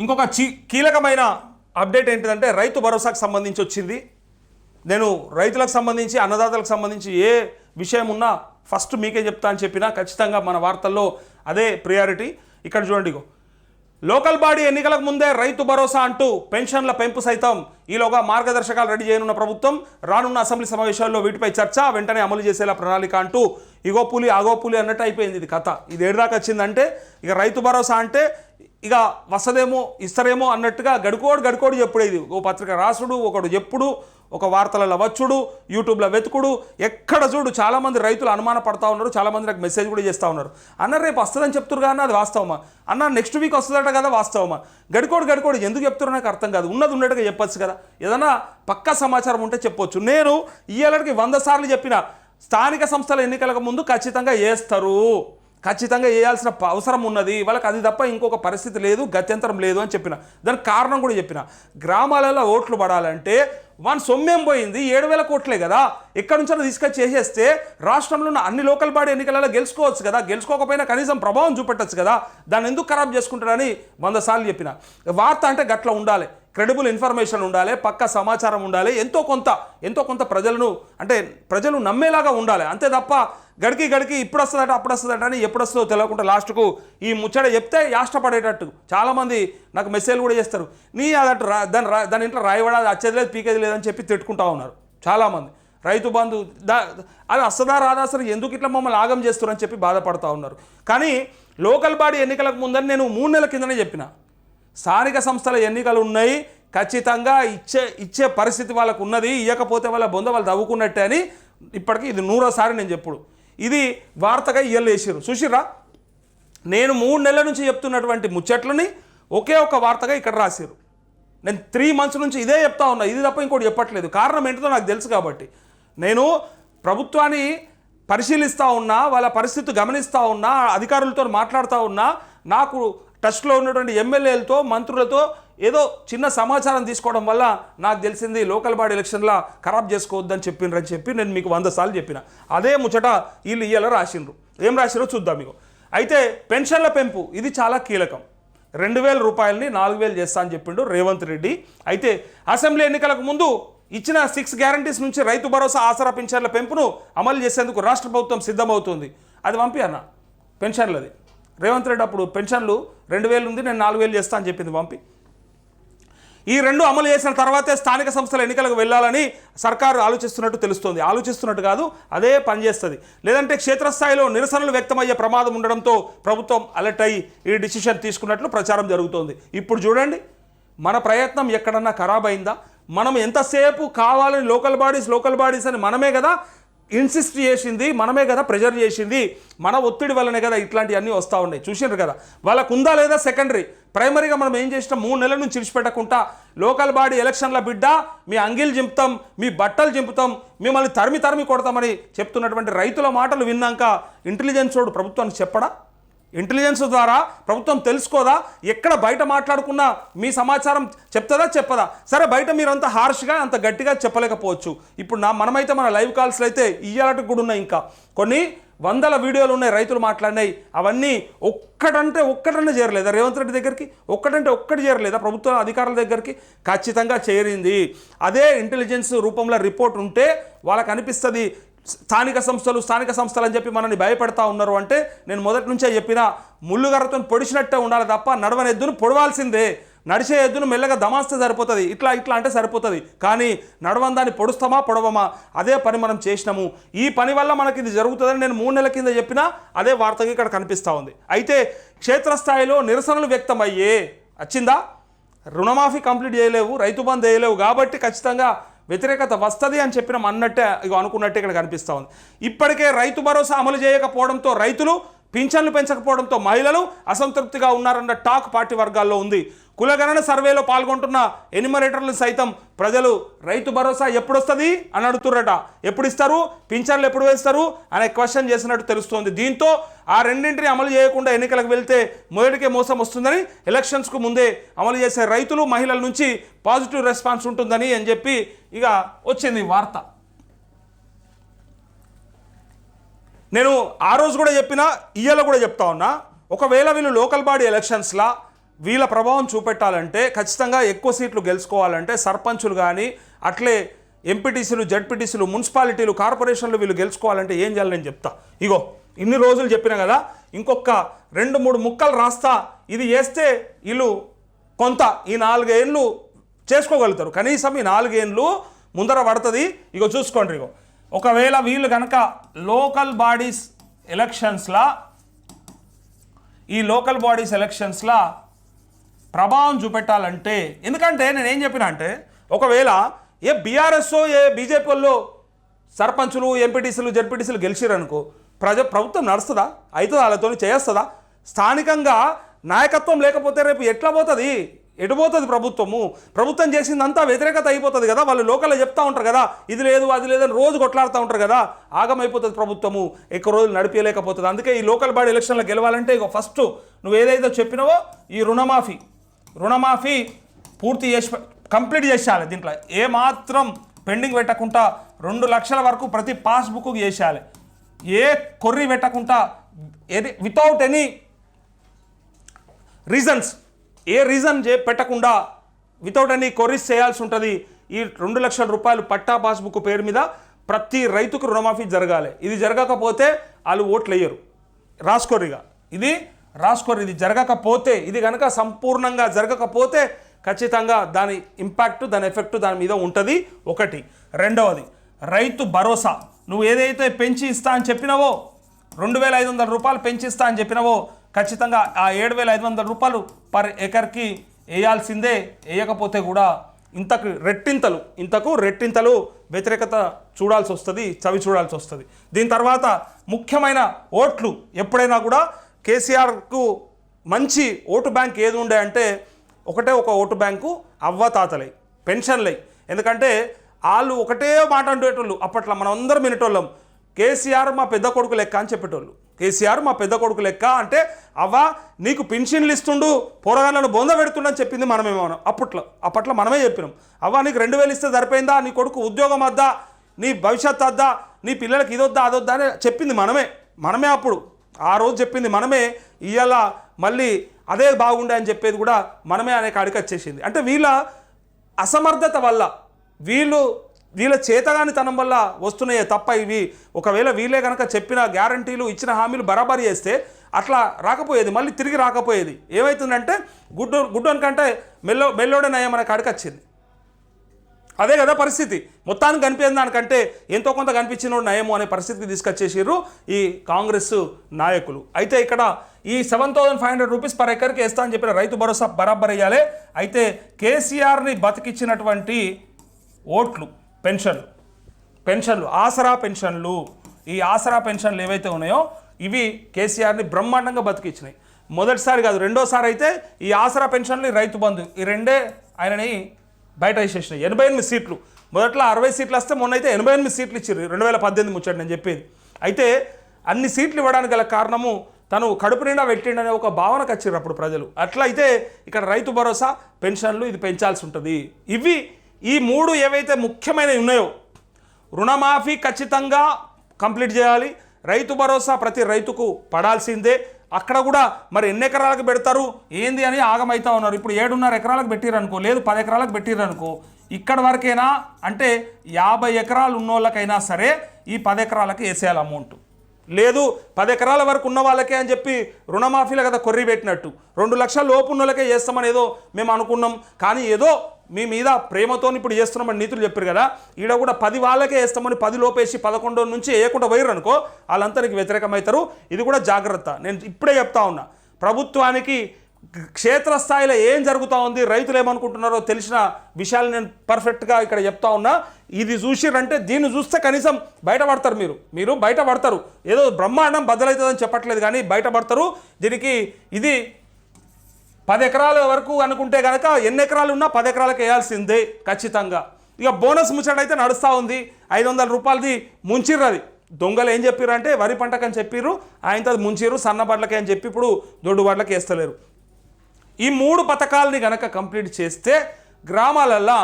ఇంకొక చీ కీలకమైన అప్డేట్ ఏంటిదంటే రైతు భరోసాకు సంబంధించి వచ్చింది. నేను రైతులకు సంబంధించి అన్నదాతలకు సంబంధించి ఏ విషయం ఉన్నా ఫస్ట్ మీకే చెప్తా అని చెప్పినా ఖచ్చితంగా మన వార్తల్లో అదే ప్రియారిటీ ఇక్కడ చూడండి లోకల్ బాడీ ఎన్నికలకు ముందే రైతు భరోసా అంటూ పెన్షన్ల పెంపు సైతం ఈలోగా మార్గదర్శకాలు రెడీ చేయనున్న ప్రభుత్వం రానున్న అసెంబ్లీ సమావేశాల్లో వీటిపై చర్చ వెంటనే అమలు చేసేలా ప్రణాళిక అంటూ ఇగో పులి ఆగో పులి అన్నట్టు అయిపోయింది ఇది కథ. ఇది ఏడాకా వచ్చిందంటే ఇక రైతు భరోసా అంటే ఇక వస్తదేమో ఇస్తారేమో అన్నట్టుగా గడుకోడు గడుకోడు చెప్పుడేది. ఓ పత్రిక రాసుడు ఒకడు చెప్పుడు ఒక వార్తలలో వచ్చుడు యూట్యూబ్లో వెతుకుడు. ఎక్కడ చూడు చాలామంది రైతులు అనుమాన పడతా ఉన్నారు చాలామంది నాకు మెసేజ్ కూడా చేస్తూ ఉన్నారు. అన్న రేపు వస్తుందని చెప్తురు కానీ అది వాస్తవమా? అన్న నెక్స్ట్ వీక్ వస్తుందట కదా వాస్తవమా? గడికోడు గడికోడు ఎందుకు చెప్తున్నారు నాకు అర్థం కాదు. ఉన్నది ఉన్నట్టుగా చెప్పొచ్చు కదా. ఏదైనా పక్కా సమాచారం ఉంటే చెప్పొచ్చు. నేను ఈ ఏళ్ళకి వంద సార్లు చెప్పిన స్థానిక సంస్థల ఎన్నికలకు ముందు ఖచ్చితంగా వేస్తారు ఖచ్చితంగా వేయాల్సిన అవసరం ఉన్నది. వాళ్ళకి అది తప్ప ఇంకొక పరిస్థితి లేదు గత్యంతరం లేదు అని చెప్పిన. దానికి కారణం కూడా చెప్పిన. గ్రామాలలో ఓట్లు పడాలంటే వన్ సొమ్మేం పోయింది ఏడు వేల కోట్లే కదా. ఎక్కడి నుంచో తీసుకొచ్చి చేసేస్తే రాష్ట్రంలో ఉన్న అన్ని లోకల్ బాడీ ఎన్నికలలో గెలుచుకోవచ్చు కదా. గెలుచుకోకపోయినా కనీసం ప్రభావం చూపెట్టచ్చు కదా. దాన్ని ఎందుకు ఖరాబ్ చేసుకుంటారని వంద సార్లు చెప్పిన. వార్త అంటే గట్ల ఉండాలి. క్రెడిబుల్ ఇన్ఫర్మేషన్ ఉండాలి పక్క సమాచారం ఉండాలి. ఎంతో కొంత ఎంతో కొంత ప్రజలను అంటే ప్రజలు నమ్మేలాగా ఉండాలి. అంతే తప్ప గడికి గడికి ఇప్పుడు వస్తుందట అప్పుడు వస్తుందట అని ఎప్పుడు వస్తుందో తెలియకుండా లాస్ట్కు ఈ ముచ్చట చెప్తే యాష్టపడేటట్టు. చాలామంది నాకు మెసేజ్లు కూడా చేస్తారు. నీ అదట రా దాని రా దాని ఇంట్లో రాయబడా అది వచ్చేది లేదు పీకేది లేదని చెప్పి తిట్టుకుంటా ఉన్నారు చాలామంది. రైతు బంధు దా అది వస్తుందా రాదా అసలు ఎందుకు ఇట్లా మమ్మల్ని ఆగం చేస్తున్నారని చెప్పి బాధపడుతూ ఉన్నారు. కానీ లోకల్ బాడీ ఎన్నికలకు ముందని నేను మూడు నెలల కిందనే చెప్పిన. స్థానిక సంస్థల ఎన్నికలు ఉన్నాయి ఖచ్చితంగా ఇచ్చే ఇచ్చే పరిస్థితి వాళ్ళకు ఉన్నది ఇవ్వకపోతే వాళ్ళ బొంద వాళ్ళు తవ్వుకున్నట్టే అని ఇప్పటికీ ఇది నూరోసారి నేను చెప్పుడు. ఇది వార్తగా ఇయ్యలు వేసారు చూసిర్రా? నేను మూడు నెలల నుంచి చెప్తున్నటువంటి ముచ్చట్లని ఒకే ఒక వార్తగా ఇక్కడ రాశారు నేను త్రీ మంత్స్ నుంచి ఇదే చెప్తా ఉన్నా ఇది తప్ప ఇంకోటి చెప్పట్లేదు. కారణం ఏంటో నాకు తెలుసు కాబట్టి. నేను ప్రభుత్వాన్ని పరిశీలిస్తూ ఉన్నా వాళ్ళ పరిస్థితి గమనిస్తూ ఉన్నా అధికారులతో మాట్లాడుతూ ఉన్నా నాకు టచ్లో ఉన్నటువంటి ఎమ్మెల్యేలతో మంత్రులతో ఏదో చిన్న సమాచారం తీసుకోవడం వల్ల నాకు తెలిసింది లోకల్ బాడీ ఎలక్షన్లో ఖరాబ్ చేసుకోవద్దని చెప్పిండ్రని చెప్పి నేను మీకు వంద సార్లు చెప్పిన. అదే ముచ్చట వీళ్ళు ఇయ్యాల రాసిండ్రు. ఏం రాసిరో చూద్దాం మీకు అయితే పెన్షన్ల పెంపు ఇది చాలా కీలకం. రెండు వేల రూపాయలని నాలుగు వేలు చేస్తా అని చెప్పిండు రేవంత్ రెడ్డి. అయితే అసెంబ్లీ ఎన్నికలకు ముందు ఇచ్చిన సిక్స్ గ్యారంటీస్ నుంచి రైతు భరోసా ఆసరా పెన్షన్ల పెంపును అమలు చేసేందుకు రాష్ట్ర ప్రభుత్వం సిద్ధమవుతుంది. అది పంపి అన్న పెన్షన్లది. రేవంత్ రెడ్డి అప్పుడు పెన్షన్లు రెండు వేలు ఉంది నేను నాలుగు వేలు చేస్తా అని చెప్పింది పంపి. ఈ రెండు అమలు చేసిన తర్వాతే స్థానిక సంస్థల ఎన్నికలకు వెళ్ళాలని సర్కారు ఆలోచిస్తున్నట్టు తెలుస్తోంది. ఆలోచిస్తున్నట్టు కాదు అదే పనిచేస్తుంది లేదంటే క్షేత్రస్థాయిలో నిరసనలు వ్యక్తమయ్యే ప్రమాదం ఉండడంతో ప్రభుత్వం అలర్ట్ అయ్యి ఈ డిసిషన్ తీసుకున్నట్లు ప్రచారం జరుగుతోంది. ఇప్పుడు చూడండి మన ప్రయత్నం ఎక్కడన్నా ఖరాబ్ అయిందా మనం ఎంతసేపు కావాలని లోకల్ బాడీస్ లోకల్ బాడీస్ అని మనమే కదా ఇన్సిస్ట్ చేసింది మనమే కదా ప్రెజర్ చేసింది. మన ఒత్తిడి వల్లనే కదా ఇట్లాంటివన్నీ వస్తూ ఉన్నాయి. చూసిండ్రు కదా? వాళ్ళకు ఉందా లేదా సెకండరీ ప్రైమరీగా మనం ఏం చేసినాం? మూడు నెలల నుంచి విడిచిపెట్టకుండా లోకల్ బాడీ ఎలక్షన్ల బిడ్డ మీ అంగిల్ చింపుతాం మీ బట్టలు చింపుతాం మిమ్మల్ని తరిమి తరిమి కొడతామని చెప్తున్నటువంటి రైతుల మాటలు విన్నాక ఇంటెలిజెన్స్ వాడు ప్రభుత్వానికి చెప్పడా? ఇంటెలిజెన్స్ ద్వారా ప్రభుత్వం తెలుసుకోదా? ఎక్కడ బయట మాట్లాడుకున్నా మీ సమాచారం చెప్తుందా? చెప్పదా? సరే బయట మీరు అంత హార్ష్గా అంత గట్టిగా చెప్పలేకపోవచ్చు. ఇప్పుడు నా మనమైతే మన లైవ్ కాల్స్లో అయితే ఇయ్యాలటకు కూడా ఉన్నాయి ఇంకా. కొన్ని వందల వీడియోలు ఉన్నాయి రైతులు మాట్లాడినాయి. అవన్నీ ఒక్కటంటే ఒక్కటన్నా చేరలేదా? రేవంత్ రెడ్డి దగ్గరికి? ఒక్కటంటే ఒక్కటి చేరలేదా ప్రభుత్వ అధికారుల దగ్గరికి? ఖచ్చితంగా చేరింది. అదే ఇంటెలిజెన్స్ రూపంలో రిపోర్ట్ ఉంటే వాళ్ళకి అనిపిస్తుంది స్థానిక సంస్థలు స్థానిక సంస్థలు అని చెప్పి మనల్ని భయపెడతా ఉన్నారు అంటే నేను మొదటి నుంచే చెప్పిన ముళ్ళుగరతో పొడిచినట్టే ఉండాలి తప్ప నడవని ఎద్దును పొడవాల్సిందే. నడిచే ఎద్దును మెల్లగా దమాస్తే సరిపోతుంది. ఇట్లా ఇట్లా అంటే సరిపోతుంది. కానీ నడవని దాన్ని పొడుస్తామా పొడవమా? అదే పని మనం చేసినాము. ఈ పని వల్ల మనకి ఇది జరుగుతుందని నేను మూడు నెలల కింద చెప్పినా అదే వార్తగా ఇక్కడ కనిపిస్తూ ఉంది. అయితే క్షేత్రస్థాయిలో నిరసనలు వ్యక్తమయ్యే. వచ్చిందా? రుణమాఫీ కంప్లీట్ చేయలేవు రైతు బంద్ చేయలేవు కాబట్టి ఖచ్చితంగా వ్యతిరేకత వస్తుంది అని చెప్పిన అన్నట్టే ఇక అనుకున్నట్టే ఇక్కడ కనిపిస్తూ ఉంది. ఇప్పటికే రైతు భరోసా అమలు చేయకపోవడంతో రైతులు పింఛన్లు పెంచకపోవడంతో మహిళలు అసంతృప్తిగా ఉన్నారన్న టాక్ పార్టీ వర్గాల్లో ఉంది. కులగణన సర్వేలో పాల్గొంటున్న ఎనిమరేటర్లు సైతం ప్రజలు రైతు భరోసా ఎప్పుడొస్తుంది అని అడుగుతుర్రట. ఎప్పుడు ఇస్తారు పింఛన్లు ఎప్పుడు వేస్తారు? అనే క్వశ్చన్ చేసినట్టు తెలుస్తోంది. దీంతో ఆ రెండింటిని అమలు చేయకుండా ఎన్నికలకు వెళ్తే మొదటికే మోసం వస్తుందని ఎలక్షన్స్కు ముందే అమలు చేసే రైతులు మహిళల నుంచి పాజిటివ్ రెస్పాన్స్ ఉంటుందని అని చెప్పి ఇక వచ్చింది వార్త. నేను ఆ రోజు కూడా చెప్పిన ఇయ్యలో కూడా చెప్తా ఉన్నా ఒకవేళ వీళ్ళు లోకల్ బాడీ ఎలక్షన్స్లా వీళ్ళ ప్రభావం చూపెట్టాలంటే ఖచ్చితంగా ఎక్కువ సీట్లు గెలుచుకోవాలంటే సర్పంచులు కానీ అట్లే ఎంపీటీసీలు జడ్పీటీసీలు మున్సిపాలిటీలు కార్పొరేషన్లు వీళ్ళు గెలుచుకోవాలంటే ఏం చేయాలి నేను చెప్తా. ఇగో ఇన్ని రోజులు చెప్పిన కదా ఇంకొక రెండు మూడు ముక్కలు రాస్తా ఇది చేస్తే వీళ్ళు కొంత ఈ నాలుగేళ్ళు చేసుకోగలుగుతారు. కనీసం ఈ నాలుగేళ్ళు ముందర పడుతుంది. ఇగో చూసుకోండి ఇగో. ఒకవేళ వీళ్ళు కనుక లోకల్ బాడీస్ ఎలక్షన్స్లా ఈ లోకల్ బాడీస్ ఎలక్షన్స్లా ప్రభావం చూపెట్టాలంటే ఎందుకంటే నేను ఏం చెప్పిన అంటే ఒకవేళ ఏ బీఆర్ఎస్ఓ ఏ బీజేపీ వాళ్ళు సర్పంచులు ఎంపీటీసీలు జడ్పీటీసీలు గెలిచిరనుకో ప్రజ ప్రభుత్వం నడుస్తుందా? అవుతుందా వాళ్ళతో చేస్తుందా స్థానికంగా నాయకత్వం లేకపోతే రేపు ఎట్లా పోతుంది? ఎటుపోతుంది ప్రభుత్వము? ప్రభుత్వం చేసిందంతా వ్యతిరేకత అయిపోతుంది కదా? వాళ్ళు లోకల్లో చెప్తా ఉంటారు కదా ఇది లేదు అది లేదని రోజు కొట్లాడుతూ ఉంటారు కదా? ఆగమైపోతుంది ప్రభుత్వము ఎక్కువ రోజులు నడిపించలేకపోతుంది అందుకే ఈ లోకల్ బాడీ ఎలక్షన్లో గెలవాలంటే ఇక ఫస్ట్ నువ్వు ఏదైతే చెప్పినావో ఈ రుణమాఫీ. రుణమాఫీ పూర్తి చేసి కంప్లీట్ చేసేయాలి దీంట్లో. ఏ మాత్రం పెండింగ్ పెట్టకుండా రెండు లక్షల వరకు ప్రతి పాస్బుక్ చేసేయాలి. ఏ కొర్రీ పెట్టకుండా ఏది వితౌట్ ఎనీ రీజన్స్ ఏ రీజన్ చే పెట్టకుండా వితౌట్ ఎనీ కొరీస్ చేయాల్సి ఉంటుంది? ఈ రెండు లక్షల రూపాయలు పట్టా పాస్బుక్ పేరు మీద ప్రతి రైతుకు రుణమాఫీ జరగాలి. ఇది జరగకపోతే వాళ్ళు ఓట్లు వేయరు. రాసుకోరిగా. ఇది రాసుకోరు ఇది జరగకపోతే ఇది కనుక సంపూర్ణంగా జరగకపోతే ఖచ్చితంగా దాని ఇంపాక్ట్ దాని ఎఫెక్ట్ దాని మీద ఉంటుంది ఒకటి. రెండవది రైతు భరోసా. నువ్వు ఏదైతే పెంచి ఇస్తా అని చెప్పినావో రెండు వేల ఐదు వందల రూపాయలు పెంచిస్తా అని చెప్పినావో ఖచ్చితంగా ఆ ఏడు వేల ఐదు వందల రూపాయలు పర్ ఎకర్కి వేయాల్సిందే. వేయకపోతే కూడా ఇంతకు రెట్టింతలు ఇంతకు రెట్టింతలు వ్యతిరేకత చూడాల్సి వస్తుంది చవి చూడాల్సి వస్తుంది. దీని తర్వాత ముఖ్యమైన ఓట్లు ఎప్పుడైనా కూడా కేసీఆర్కు మంచి ఓటు బ్యాంక్ ఏది ఉండే అంటే ఒకటే ఒక ఓటు బ్యాంకు అవ్వతాతలై పెన్షన్లై. ఎందుకంటే వాళ్ళు ఒకటే మాట అంటేటోళ్ళు అప్పట్లో మనం అందరం వినేటోళ్ళం కేసీఆర్ మా పెద్ద కొడుకు లెక్క అని చెప్పేటోళ్ళు. కేసీఆర్ మా పెద్ద కొడుకు లెక్క అంటే అవ్వ నీకు పెన్షన్లు ఇస్తుండు పోరగాళ్ళను బొంద పెడుతుండని చెప్పింది మనమేమో అప్పట్లో అప్పట్లో మనమే చెప్పినాం. అవ్వ నీకు రెండు వేలు ఇస్తే సరిపోయిందా? నీ కొడుకు ఉద్యోగం వద్దా? నీ భవిష్యత్ వద్దా? నీ పిల్లలకి ఇదొద్దా అదొద్దా అని చెప్పింది మనమే. మనమే అప్పుడు. ఆ రోజు చెప్పింది మనమే. ఇవాళ మళ్ళీ అదే బాగుండే అని చెప్పేది కూడా మనమే అనే కాడికి వచ్చేసింది. అంటే వీళ్ళ అసమర్థత వల్ల వీళ్ళు వీళ్ళ చేతగాని తనం వల్ల వస్తున్నాయే తప్ప ఇవి ఒకవేళ వీళ్ళే కనుక చెప్పిన గ్యారంటీలు ఇచ్చిన హామీలు బరాబరి చేస్తే అట్లా రాకపోయేది మళ్ళీ తిరిగి రాకపోయేది. ఏమవుతుందంటే గుడ్డు గుడ్డు కంటే మెల్లో మెల్లోడే నయం మనకు అడకొచ్చింది అదే కదా పరిస్థితి. మొత్తానికి కనిపించిన దానికంటే ఎంతో కొంత కనిపించిన నయము అనే పరిస్థితికి తీసుకొచ్చేసారు ఈ కాంగ్రెస్ నాయకులు. అయితే ఇక్కడ ఈ seven thousand five hundred rupees per ఎకర్కి వేస్తా అని చెప్పిన రైతు భరోసా బరాబర్ అయ్యాలి అయితే కేసీఆర్ని బతికిచ్చినటువంటి ఓట్లు పెన్షన్లు. పెన్షన్లు ఆసరా పెన్షన్లు. ఈ ఆసరా పెన్షన్లు ఏవైతే ఉన్నాయో ఇవి కేసీఆర్ని బ్రహ్మాండంగా బతికిచ్చినాయి. మొదటిసారి కాదు రెండోసారి అయితే ఈ ఆసరా పెన్షన్లు రైతు బంధు ఈ రెండే ఆయనని బయట వేసేసినాయి. ఎనభై ఎనిమిది సీట్లు. మొదట్లో అరవై సీట్లు వస్తే మొన్న అయితే ఎనభై ఎనిమిది సీట్లు ఇచ్చారు రెండు వేల పద్దెనిమిది ముచ్చట నేను చెప్పేది. అయితే అన్ని సీట్లు ఇవ్వడానికి గల కారణము తను కడుపు నిండా పెట్టిండనే ఒక భావనకు వచ్చారు అప్పుడు ప్రజలు. అట్లయితే ఇక్కడ రైతు భరోసా పెన్షన్లు ఇది పెంచాల్సి ఉంటుంది. ఇవి ఈ మూడు ఏవైతే ముఖ్యమైనవి ఉన్నాయో రుణమాఫీ ఖచ్చితంగా కంప్లీట్ చేయాలి. రైతు భరోసా ప్రతి రైతుకు పడాల్సిందే. అక్కడ కూడా మరి ఎన్ని ఎకరాలకు పెడతారు? ఏంది అని ఆగమైతా ఉన్నారు. ఇప్పుడు ఏడున్నర ఎకరాలకు పెట్టిరనుకో లేదు పది ఎకరాలకు పెట్టిరనుకో ఇక్కడ వరకైనా? అంటే యాభై ఎకరాలు ఉన్నోళ్ళకైనా సరే ఈ పది ఎకరాలకి వేసేయాలి అమౌంట్. లేదు పది ఎకరాల వరకు ఉన్న వాళ్ళకే అని చెప్పి రుణమాఫీలో కదా కొర్రి పెట్టినట్టు. రెండు లక్షల లోపు ఉన్నోళ్ళకే చేస్తామని ఏదో మేము అనుకున్నాం. కానీ ఏదో మీ మీద ప్రేమతో ఇప్పుడు చేస్తున్నామని నీతులు చెప్పారు కదా ఈడ కూడా పది వాళ్ళకే వేస్తామని పది లోపేసి పదకొండు నుంచి వేయకుండా పోయారు అనుకో వాళ్ళంతా నీకు వ్యతిరేకమవుతారు ఇది కూడా జాగ్రత్త. నేను ఇప్పుడే చెప్తా ఉన్నా. ప్రభుత్వానికి క్షేత్రస్థాయిలో ఏం జరుగుతూ ఉంది రైతులు ఏమనుకుంటున్నారో తెలిసిన విషయాలు నేను పర్ఫెక్ట్గా ఇక్కడ చెప్తా ఉన్నా. ఇది చూసిరంటే దీన్ని చూస్తే కనీసం బయటపడతారు మీరు. మీరు బయటపడతారు. ఏదో బ్రహ్మాండం బద్దలవుతుందని చెప్పట్లేదు కానీ బయటపడతారు. దీనికి ఇది పది ఎకరాల వరకు అనుకుంటే కనుక ఎన్ని ఎకరాలు ఉన్నా పది ఎకరాలకు వేయాల్సిందే ఖచ్చితంగా. ఇక బోనస్ ముచ్చట అయితే నడుస్తూ ఉంది. ఐదు వందల రూపాయలది ముంచిర్రు అది. దొంగలు ఏం చెప్పారు అంటే వరి అని చెప్పిర్రు. ఆయనతో అది ముంచిర్రు సన్న బడ్లకి అని చెప్పి ఇప్పుడు దొడ్డు బడ్లకి వేస్తలేరు. ఈ మూడు పథకాలని గనక కంప్లీట్ చేస్తే గ్రామాలల్లో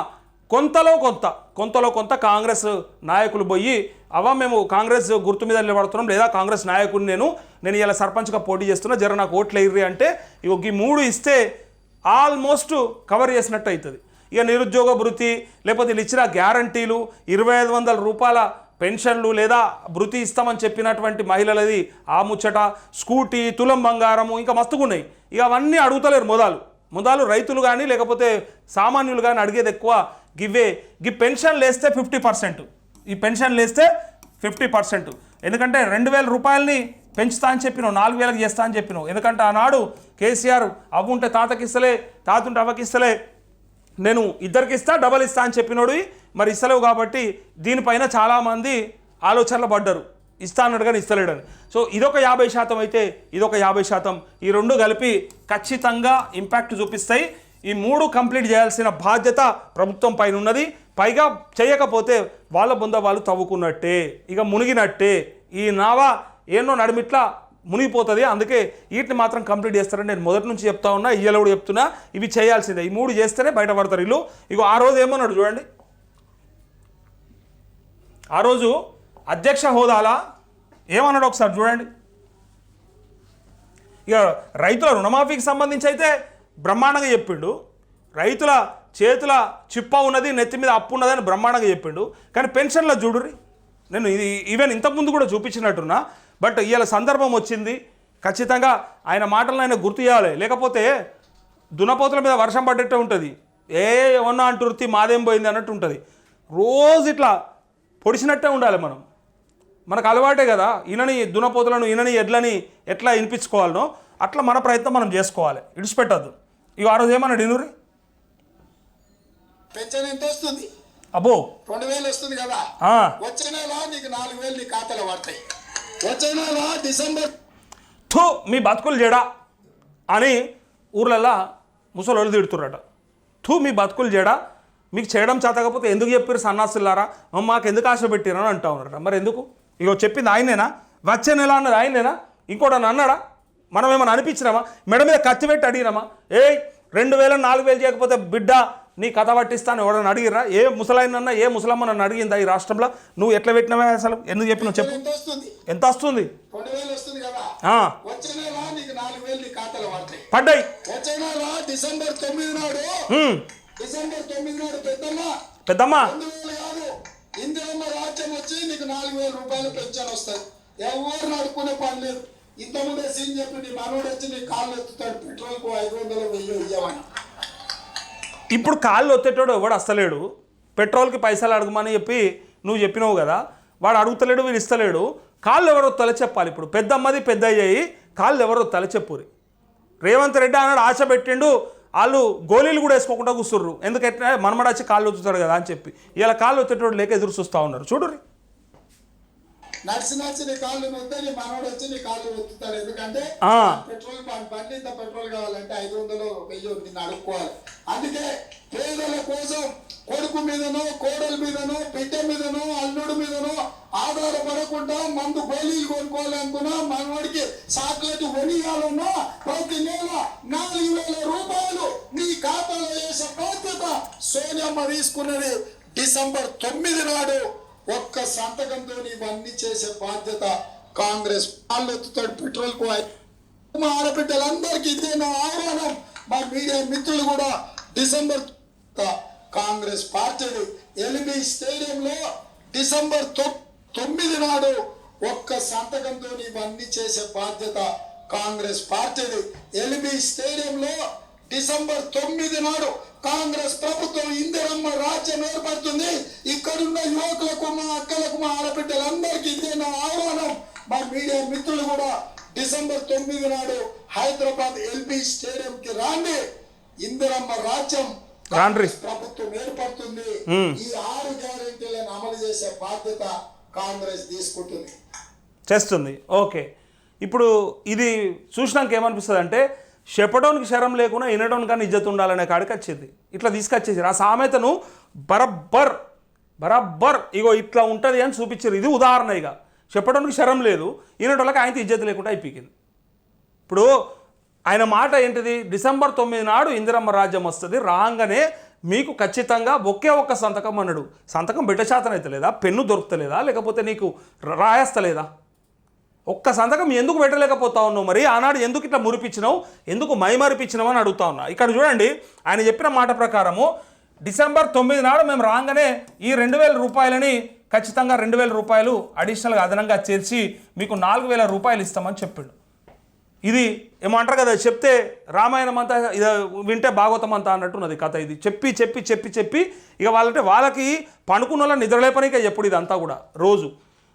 కొంతలో కొంత కొంతలో కొంత కాంగ్రెస్ నాయకులు పోయి అవ మేము కాంగ్రెస్ గుర్తు మీద నిలబడుతున్నాం లేదా కాంగ్రెస్ నాయకుడిని నేను నేను ఇలా సర్పంచ్గా పోటీ చేస్తున్నా జర నాకు ఓట్లు ఎయిర్రి అంటే ఇగో ఈ మూడు ఇస్తే ఆల్మోస్ట్ కవర్ చేసినట్టు అవుతుంది ఇక నిరుద్యోగ భృతి లేకపోతే వీళ్ళు ఇచ్చిన గ్యారంటీలు ఇరవై ఐదు వందల రూపాయల పెన్షన్లు లేదా భృతి ఇస్తామని చెప్పినటువంటి మహిళలది ఆ ముచ్చట స్కూటీ తులం బంగారము ఇంకా మస్తుగా ఉన్నాయి ఇక అవన్నీ అడుగుతలేరు మొదలు. మొదలు రైతులు కానీ లేకపోతే సామాన్యులు కానీ అడిగేది ఎక్కువ గివే గి పెన్షన్ లేస్తే ఫిఫ్టీ పర్సెంట్. ఈ పెన్షన్ లేస్తే ఫిఫ్టీ పర్సెంట్. ఎందుకంటే రెండు వేల రూపాయలని పెంచుతా అని చెప్పినావు నాలుగు వేలకు చేస్తా అని చెప్పినావు. ఎందుకంటే ఆనాడు కేసీఆర్ అవ్వు ఉంటే తాతకి ఇస్తలే తాత ఉంటే అవ్వకిస్తలే నేను ఇద్దరికి ఇస్తా డబల్ ఇస్తా అని చెప్పినోడు మరి ఇస్తలేవు కాబట్టి దీనిపైన చాలామంది ఆలోచనలు పడ్డారు. ఇస్తా అన్నాడు కానీ ఇస్తలేడని. సో ఇదొక యాభై శాతం అయితే ఇదొక యాభై శాతం. ఈ రెండు కలిపి ఖచ్చితంగా ఇంపాక్ట్ చూపిస్తాయి. ఈ మూడు కంప్లీట్ చేయాల్సిన బాధ్యత ప్రభుత్వం పైన ఉన్నది పైగా చేయకపోతే వాళ్ళ బొంద వాళ్ళు తవ్వుకున్నట్టే ఇక మునిగినట్టే. ఈ నావ ఏనో నడిమిట్లా మునిగిపోతుంది. అందుకే వీటిని మాత్రం కంప్లీట్ చేస్తారని నేను మొదటి నుంచి చెప్తా ఉన్నా ఇయ్యలు కూడా చెప్తున్నా. ఇవి చేయాల్సిందే. ఈ మూడు చేస్తేనే బయటపడతారు వీళ్ళు. ఇగో ఆ రోజు ఏమన్నాడు చూడండి. ఆ రోజు అధ్యక్ష హోదాలా ఏమన్నాడు ఒకసారి చూడండి. ఇక రైతుల రుణమాఫీకి సంబంధించి అయితే బ్రహ్మాండంగా చెప్పిండు. రైతుల చేతుల చిప్ప ఉన్నది నెత్తి మీద అప్పు ఉన్నదని బ్రహ్మాండంగా చెప్పిండు. కానీ పెన్షన్లో చూడుర్రి. నేను ఇది ఈవెన్ ఇంతకుముందు కూడా చూపించినట్టున్నా. బట్ ఇవాళ సందర్భం వచ్చింది. ఖచ్చితంగా ఆయన మాటలను ఆయన గుర్తు చేయాలి. లేకపోతే దునపోతుల మీద వర్షం పడ్డట్టే ఉంటుంది. ఏ ఏమన్నా అంటుర్తి మాదేం పోయింది అన్నట్టు ఉంటుంది. రోజు ఇట్లా పొడిచినట్టే ఉండాలి మనం. మనకు అలవాటే కదా. ఈయనని దునపోతులను ఈయనని ఎడ్లని ఎట్లా వినిపించుకోవాలనో అట్లా మన ప్రయత్నం మనం చేసుకోవాలి. ఇడిచిపెట్టద్దు. ఇక ఆ రోజు ఏమన్నాడు ఇనురి పెన్షన్ ఎంత వస్తుంది? అబ్బో. రెండు వేలు వస్తుంది కదా. వచ్చే నెల నీకు నాలుగు వేలు నీ ఖాతాలో పడతాయి. వచ్చే నెల డిసెంబర్ థూ మీ బతుకులు జడా అని ఊర్లల్లో ముసలోళ్ళు తిడుతుర్రట. థూ మీ బతుకులు జడా. మీకు చేయడం చేతకపోతే ఎందుకు చెప్పారు సన్నాసులారా? మాకు ఎందుకు ఆశ పెట్టారు అని అంటా ఉన్నారట. మరి ఎందుకు ఇగో చెప్పింది ఆయనేనా? వచ్చే నెల అన్నది ఆయనేనా ఇంకోటి అన్నాడా? మనం ఏమైనా అనిపించినామా? మెడ మీద కత్తి పెట్టి అడిగినామా? ఏయ్ రెండు వేల నాలుగు వేలు చేయకపోతే బిడ్డ నీ కథ పట్టిస్తాను ఎవడన్నా అడిగిరా ఏ ముసలాయినన్నా ఏ ముసలమ్మ నన్ను అడిగిందా ఈ రాష్ట్రంలో? నువ్వు ఎట్లా పెట్టినావా అసలు? ఎందుకు చెప్పినావు చెప్పు. ఎంత వస్తుంది? పడ్డాయి. పెద్దమ్మ. పెద్దమ్మ. రెండు వేలు కాదు. ఇందిరమ్మ రాజ్యం వచ్చి నీకు నాలుగు వేల రూపాయలు పెన్షన్ వస్తుంది. ఎవరు నడుపుకునే పని లేదు. ఇంతకుముందే సీన్ చెప్పి నీ మనోడు వచ్చి నీ కాళ్ళు ఎత్తుతాడు పెట్రోల్కు ఐదు వందలు వెయ్యి ఇవ్వమని ఇప్పుడు కాళ్ళు ఒత్తేటోడు ఎవడు అస్తలేడు? పెట్రోల్కి పైసలు అడగమని చెప్పి నువ్వు చెప్పినావు కదా వాడు అడుగుతలేడు వీడు ఇస్తలేడు. కాళ్ళు ఎవరో తల చెప్పాలి ఇప్పుడు. పెద్దమ్మది పెద్ద అయ్యాయి కాళ్ళు ఎవరో తల చెప్పురి రేవంత్ రెడ్డి అన్నాడు ఆశ పెట్టిండు వాళ్ళు గోళీలు కూడా వేసుకోకుండా కూర్చుర్రు ఎందుకంటే మనమడ వచ్చి కాళ్ళు వచ్చుతాడు కదా అని చెప్పి. ఇలా కాళ్ళు వచ్చేటోడు లేక ఎదురు చూస్తూ ఉన్నారు. చూడురి నడిచి నడిచి నీ కాళ్ళు నొత్తే నీ మనోడు వచ్చి నీ కాళ్ళు ఒత్తుతాడు. ఎందుకంటే. పెట్రోల్ బండి బండి ఇంత పెట్రోల్ కావాలంటే ఐదు వందలు వెయ్యి నిన్ను అడుక్కోవాలి. అందుకే పేదల కోసం కొడుకు మీదనో కోడల మీదనో బిడ్డ మీదనో అల్లుడు మీదనో ఆధారపడకుండా మందు గోళీలు కొనుక్కోవాలనుకున్నా మనవాడికి చాక్లెట్ కొనియాలన్నా ప్రతి నెల నాలుగు వేల రూపాయలు నీ ఖాతాలో వేసే బాధ్యత సోనియమ్మ తీసుకున్నది డిసెంబర్ తొమ్మిది నాడు. ఒక్క సంతకంతో ఇవన్నీ చేసే బాధ్యత కాంగ్రెస్ వాళ్ళు ఎత్తుతాడు పెట్రోల్కు మా ఆడబిడ్డలందరికీ ఇదే నా ఆహ్వానం. మా మీడియా మిత్రులు కూడా డిసెంబర్ కాంగ్రెస్ పార్టీ ఎల్బీ స్టేడియంలో డిసెంబర్ తొ- తొమ్మిది నాడు ఒక్క సంతకంతో ఇవన్నీ చేసే బాధ్యత కాంగ్రెస్ పార్టీ ఎల్బి స్టేడియంలో డిసెంబర్ తొమ్మిది నాడు కాంగ్రెస్ ప్రభుత్వం ఇందిరమ్మ రాజ్యం ఏర్పడుతుంది. ఇక్కడున్న యువకులకు మా అక్కలకు మా ఆడబిడ్డలందరికీ ఇదే నా ఆహ్వానం. మా మీడియా మిత్రులు కూడా డిసెంబర్ తొమ్మిది నాడు హైదరాబాద్ ఎల్బీ స్టేడియం కి రాండి. ఇందిరమ్మ రాజ్యం రాండ్రి. ప్రభుత్వం ఏర్పడుతుంది. ఈ ఆరు గ్యారెంటీలను అమలు చేసే బాధ్యత కాంగ్రెస్ తీసుకుంటుంది. చేస్తుంది. ఓకే. ఇప్పుడు ఇది చూసినాక ఏమనిపిస్తుంది అంటే చెప్పడానికి శరం లేకుండా వినడానికి కానీ ఇజ్జత్ ఉండాలనే కాడికి వచ్చింది. ఇట్లా తీసుకొచ్చేసారు. ఆ సామెతను బరబ్బర్ బరబ్బర్ ఇగో ఇట్లా ఉంటుంది అని చూపించారు. ఇది ఉదాహరణ ఇక. చెప్పడానికి శరం లేదు వినటోళ్ళకి ఆయనకి ఇజ్జత్ లేకుండా అయిపోయింది. ఇప్పుడు ఆయన మాట ఏంటిది? డిసెంబర్ తొమ్మిది నాడు ఇందిరమ్మ రాజ్యం వస్తుంది. రాగానే మీకు ఖచ్చితంగా ఒకే ఒక్క సంతకం అన్నాడు. సంతకం బిడ్డ శాతం అయితే లేదా? పెన్ను దొరుకుతలేదా? లేకపోతే నీకు రాయస్తలేదా? ఒక్క సంతకం ఎందుకు పెట్టలేకపోతా ఉన్నావు మరి? ఆనాడు ఎందుకు ఇట్లా మురిపించినావు? ఎందుకు మైమరిపించినావు అని అడుగుతా ఉన్నా. ఇక్కడ చూడండి ఆయన చెప్పిన మాట ప్రకారము డిసెంబర్ తొమ్మిది నాడు మేము రాగానే ఈ రెండు వేల రూపాయలని ఖచ్చితంగా రెండు వేల రూపాయలు అడిషనల్గా అదనంగా చేర్చి మీకు నాలుగు వేల రూపాయలు ఇస్తామని చెప్పిండు. ఇది ఏమంటారు కదా చెప్తే రామాయణం అంతా ఇది వింటే భాగవతం అంతా అన్నట్టున్నది కథ ఇది. చెప్పి చెప్పి చెప్పి చెప్పి ఇక వాళ్ళంటే వాళ్ళకి పనుకున్న వాళ్ళ నిద్రలేపనికే ఎప్పుడు ఇదంతా కూడా రోజు.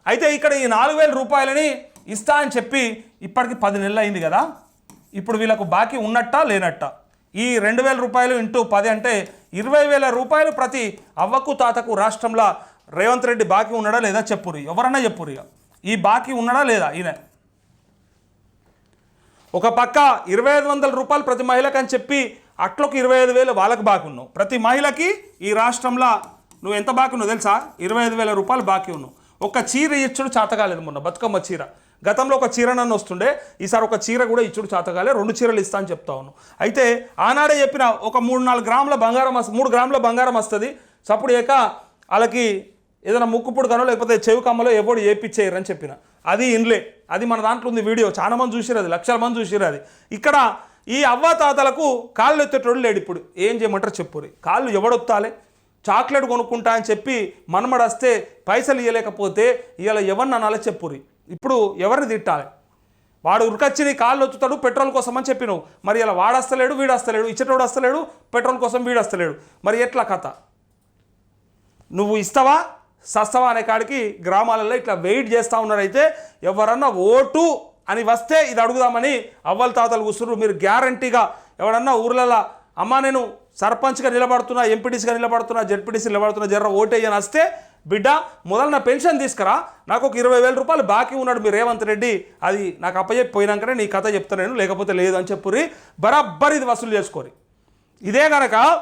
అయితే ఇక్కడ ఈ నాలుగు వేల రూపాయలని ఇస్తా అని చెప్పి ఇప్పటికి పది నెలలు అయింది కదా. ఇప్పుడు వీళ్ళకు బాకీ ఉన్నట్టా లేనట్టా? ఈ రెండు వేల రూపాయలు ఇంటూ పది అంటే ఇరవై వేల రూపాయలు ప్రతి అవ్వకు తాతకు రాష్ట్రంలో రేవంత్ రెడ్డి బాకీ ఉన్నాడా లేదా చెప్పురు ఎవరన్నా చెప్పురు ఇక. ఈ బాకీ ఉన్నాడా లేదా ఈయన? ఒక పక్క ఇరవై ఐదు వందల రూపాయలు ప్రతి మహిళకు అని చెప్పి అట్లకు ఇరవై ఐదు వేలు వాళ్ళకి బాకీ ఉన్నావు. ప్రతి మహిళకి ఈ రాష్ట్రంలో నువ్వు ఎంత బాకీ ఉన్నావు తెలుసా? ఇరవై ఐదు వేల రూపాయలు బాకీ ఉన్నావు. ఒక చీర ఇచ్చుడు చేతకాలేదు మొన్న బతుకమ్మ చీర. గతంలో ఒక చీర నన్ను వస్తుండే ఈసారి ఒక చీర కూడా ఇచ్చుడు చాతగాలే రెండు చీరలు ఇస్తా అని చెప్తా ఉన్నాను అయితే ఆనాడే చెప్పిన ఒక మూడు నాలుగు గ్రాముల బంగారం మూడు గ్రాముల బంగారం వస్తుంది చప్పుడు ఏక వాళ్ళకి ఏదైనా ముక్కుపుడు కనో లేకపోతే చెవి కమ్మలో ఎవడు ఏపిచ్చేయరు అని చెప్పిన. అది ఇన్లే అది మన దాంట్లో ఉంది వీడియో చాలా మంది చూసిరు అది లక్షల మంది చూసిరు అది. ఇక్కడ ఈ అవ్వాతాతలకు కాళ్ళు ఎత్తేటోడు లేడు ఇప్పుడు ఏం చేయమంటారు చెప్పురి కాళ్ళు ఎవడొత్తాలే? చాక్లెట్ కొనుక్కుంటా అని చెప్పి మనమడస్తే పైసలు ఇవ్వలేకపోతే ఇలా ఎవరిని అనాలో చెప్పురి ఇప్పుడు ఎవరిని తిట్టాలి? వాడు ఉరికొచ్చి నీ కాళ్ళు వచ్చుతాడు పెట్రోల్ కోసం అని చెప్పినావు. మరి ఇలా వాడస్తలేడు వీడస్తలేడు వస్తలేడు ఇచ్చేటోడు వస్తలేడు పెట్రోల్ కోసం వీడస్తలేడు. మరి ఎట్లా కథ? నువ్వు ఇస్తావా? సస్తవా అనే కాడికి గ్రామాలలో ఇట్లా వెయిట్ చేస్తూ ఉన్నారైతే ఎవరన్నా ఓటు అని వస్తే ఇది అడుగుదామని అవ్వల తాతలు కూర్చున్నారు. మీరు గ్యారంటీగా ఎవడన్నా ఊర్లలో అమ్మా నేను సర్పంచ్గా నిలబడుతున్నా ఎంపీటీసీగా నిలబడుతున్నా జెడ్పీటీసీ నిలబడుతున్నా జర్ర ఓటేయని వస్తే బిడ్డ మొదలు నా పెన్షన్ తీసుకురా. నాకు ఒక ఇరవై వేల రూపాయలు బాకీ ఉన్నాడు మీ రేవంత్ రెడ్డి. అది నాకు అప్పచెప్పి పోయినాకనే నీ కథ చెప్తాను లేకపోతే లేదు అని చెప్పుర్రి. బరాబ్బర్ ఇది వసూలు చేసుకోరి ఇదే కనుక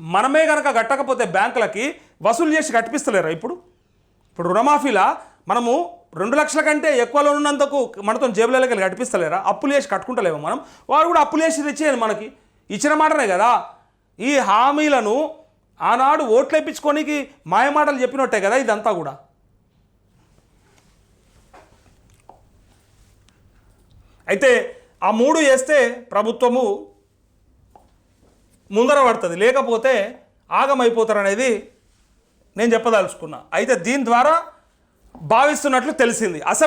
మనమే కనుక కట్టకపోతే బ్యాంకులకి వసూలు చేసి కట్టిపిస్తలేరా ఇప్పుడు? ఇప్పుడు రుణమాఫీలా మనము రెండు లక్షల కంటే ఎక్కువ లోన్ ఉన్నందుకు మనతో జేబులకి వెళ్ళి కట్టిపిస్తలేరా? అప్పులు చేసి కట్టుకుంటలేము మనం? వాడు కూడా అప్పులు చేసి తెచ్చేయాలి మనకి. ఇచ్చిన మాటనే కదా. ఈ హామీలను ఆనాడు ఓట్లు వేయించుకోనికి మాయమాటలు చెప్పినట్టే కదా ఇదంతా కూడా. అయితే ఆ మూడు వేస్తే ప్రభుత్వము ముందర పడుతుంది. లేకపోతే ఆగమైపోతారనేది నేను చెప్పదలుచుకున్నా. అయితే దీని ద్వారా భావిస్తున్నట్లు తెలిసింది. అసలు